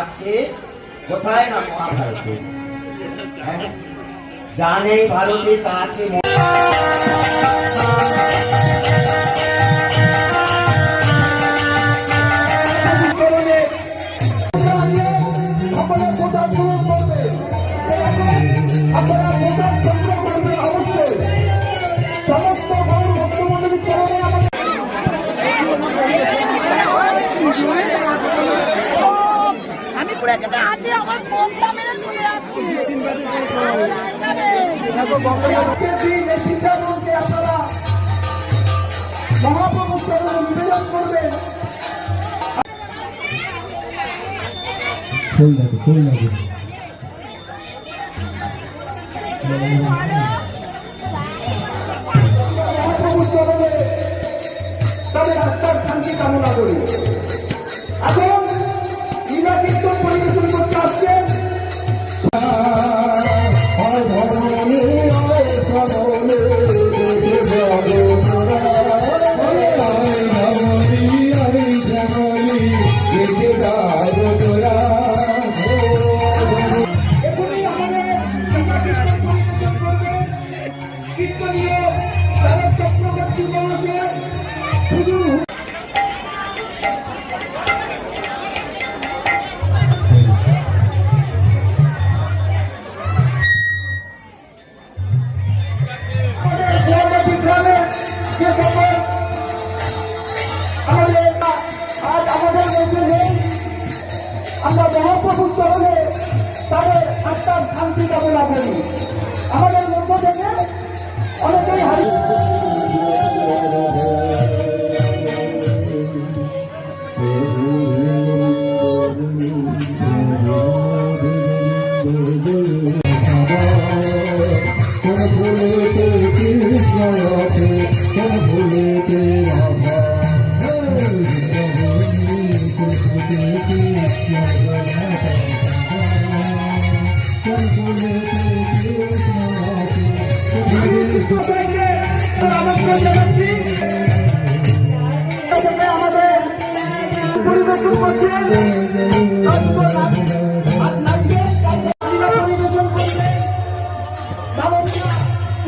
আছে। কোথায় না মহাভারতে? হ্যাঁ? জানে ভারতে চা আছে মহাপ্রভু নিবেদন করবেন। ফুল আত্মার শান্তি কামনা করি।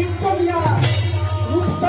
సింపలియా ముక్త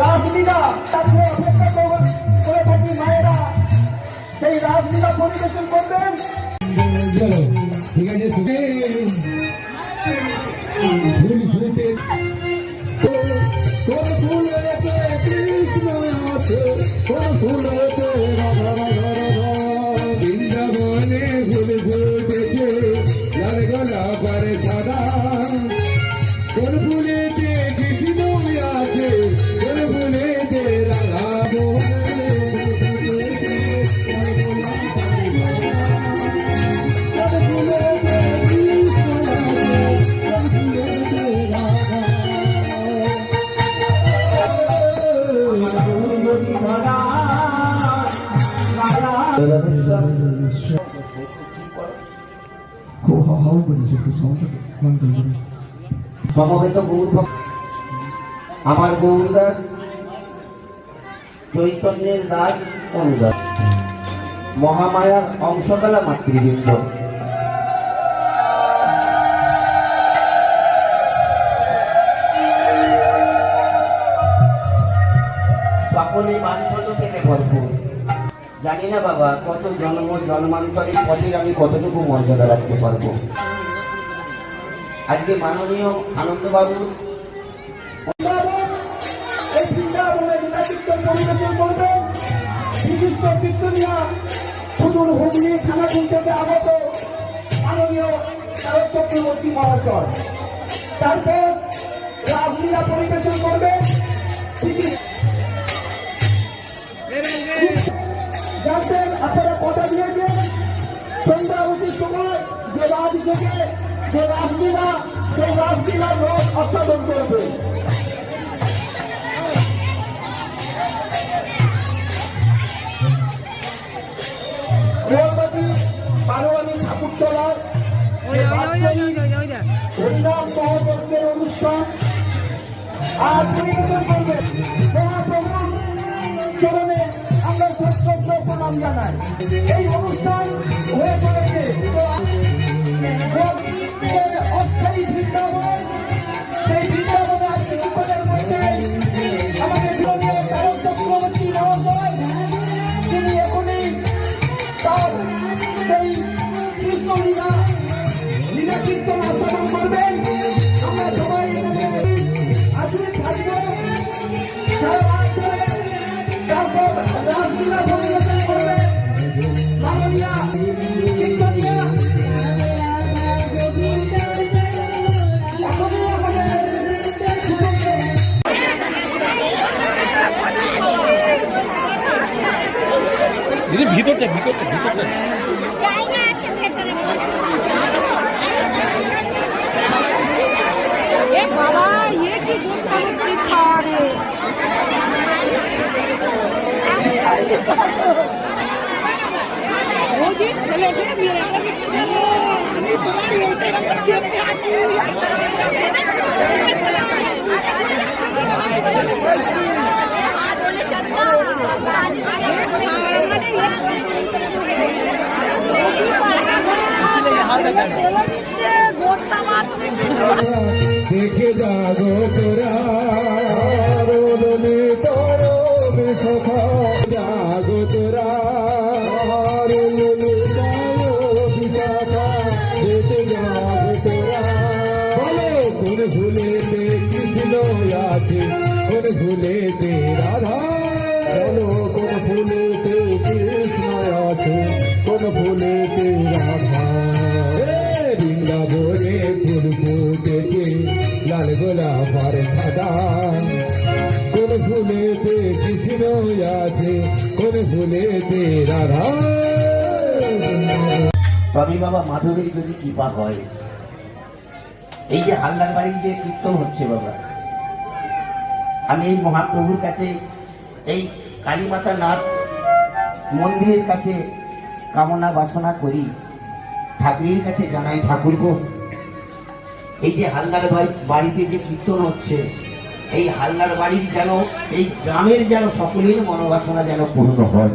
রাজলীলা তাকে অপেক্ষা করে থাকি মায়েরা। সেই রাজলীলা পরিবেশন করবেন। চলো, ঠিক আছে ফুল ফুটে। কোন সাদা খুব হাও সমস্যা সমবেত গৌর আমার গৌর দাস চৈতন্যের দাস অনুদাস মহামায়ার অংশকলা মাতৃবৃন্দ। সকলে বাঞ্ছল থেকে ভরপুর। জানি না বাবা, কত জন্ম জন্মান্তরের পথের আমি কতটুকু মর্যাদা রাখতে পারব। আজকে মাননীয় আনন্দবাবু পরিবেশন কীর্তনিয়া সুদূর হুগলি পরিবেশন করবেন জানতেন আপনারা কথা দিয়েছেন সন্ধ্যা উচিত সময় যে রাত থেকে যে রাসলীলা সেই রাসলীলার রস আস্বাদন করবে ঠাকুরতলার হরিনাম অনুষ্ঠান আর করবেন সশ্রদ্ধ প্রণাম এই অনুষ্ঠান হয়ে চলেছে। অস্থায়ী বৃন্দাবন, সেই বৃন্দাবনে আজকে জীবনের মধ্যে আমাদের প্রিয় শারদ চক্রবর্তী মহাশয় তিনি এখনই তার সেই কৃষ্ণলীলা লীলা কীর্তন আস্বাদন করবেন। ভিতরটা ভিতরটা ভিতরটা। জায়গা আছে ভেতরে। এ বাবা ইয়ে কি গুপ্তমূর্তি খাওয়া রে ওই যে ছেলে ছেলে মেয়েরা ছেলে আমি তোমার করছি আমি আছি মারছে দেখে যাগো তোরা, রোদনে তরো বিশখা যাগো তোরা রোদনে তরো বিশখা দেখে যাগো তোরা। বলো, কোন ভুলেতে কৃষ্ণ আছে? কোন ভুলেতে রাধা ভুলেতে রাধা বৃন্দাবনে ফুল ফুটেছে লাল গোলাপার সাদা কোন ফুলেতে কৃষ্ণ আছে কোন ফুলেতে রাধা তবে বাবা, মাধবের যদি কৃপা হয়, এই যে হাল্লার বাড়ির যে কীর্তন হচ্ছে বাবা, আমি এই মহাপ্রভুর কাছে, এই কালীমাতা নাথ মন্দিরের কাছে কামনা বাসনা করি। ঠাকুরের কাছে জানাই ঠাকুর গো এই যে হালদার ভাই বাড়িতে যে কীর্তন হচ্ছে এই হালদার বাড়ির যেন এই গ্রামের যেন সকলের মনোবাসনা যেন পূর্ণ হয়।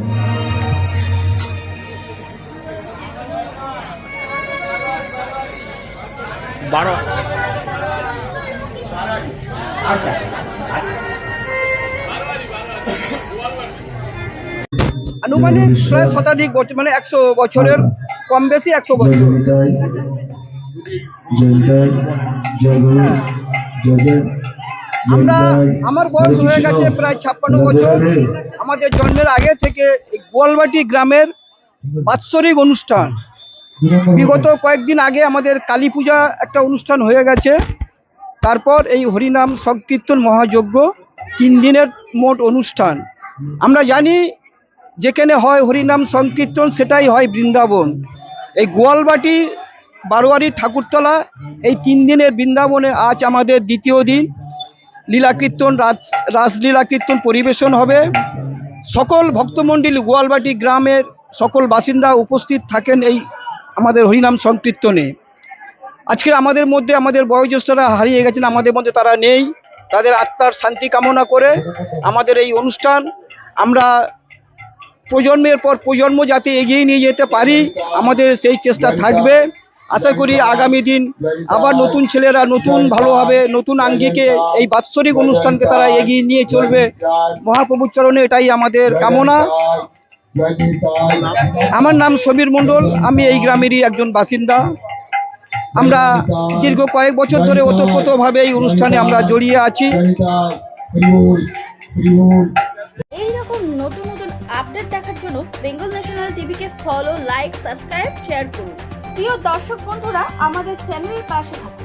বারো। আচ্ছা আচ্ছা আনুমানিক প্রায় শতাধিক বছর মানে একশো বছরের কম বেশি একশো বছর। আমরা আমার বয়স হয়ে গেছে প্রায় ছাপ্পান্ন বছর। আমাদের জন্মের আগে থেকে গোয়ালবাটি গ্রামের বাৎসরিক অনুষ্ঠান। বিগত কয়েকদিন আগে আমাদের কালী পূজা একটা অনুষ্ঠান হয়ে গেছে। তারপর এই হরিনাম সংকীর্তন মহাযজ্ঞ তিন দিনের মোট অনুষ্ঠান। আমরা জানি যেখানে হয় হরিনাম সংকীর্তন, সেটাই হয় বৃন্দাবন। এই গোয়ালবাটি, বারোয়ারি ঠাকুরতলা, এই তিন দিনের বৃন্দাবনে আজ আমাদের দ্বিতীয় দিন। লীলা কীর্তন রাজ রাসলীলা কীর্তন পরিবেশন হবে। সকল ভক্তমণ্ডলী গোয়ালবাটি গ্রামের সকল বাসিন্দা উপস্থিত থাকেন এই আমাদের হরিনাম সংকীর্তনে। আজকে আমাদের মধ্যে আমাদের বয়োজ্যেষ্ঠরা হারিয়ে গেছেন, আমাদের মধ্যে তারা নেই। তাদের আত্মার শান্তি কামনা করে আমাদের এই অনুষ্ঠান। আমরা প্রজন্মের পর প্রজন্ম যাতে এগিয়ে নিয়ে যেতে পারি, আমাদের সেই চেষ্টা থাকবে। আশা করি আগামী দিন আবার নতুন ছেলেরা নতুন ভালোভাবে, নতুন আঙ্গিকে এই বাৎসরিক অনুষ্ঠানকে তারা এগিয়ে নিয়ে চলবে। মহাপ্রভুর চরণে এটাই আমাদের কামনা। আমার নাম সমীর মণ্ডল, আমি এই গ্রামেরই একজন বাসিন্দা। আমরা দীর্ঘ কয়েক বছর ধরে ওতপ্রোতভাবে এই অনুষ্ঠানে আমরা জড়িয়ে আছি। এই রকম নতুন নতুন আপডেট দেখার জন্য বেঙ্গল ন্যাশনাল টিভিকে ফলো লাইক সাবস্ক্রাইব শেয়ার করুন। প্রিয় দর্শক বন্ধুরা, আমাদের চ্যানেলের পাশে থাকুন।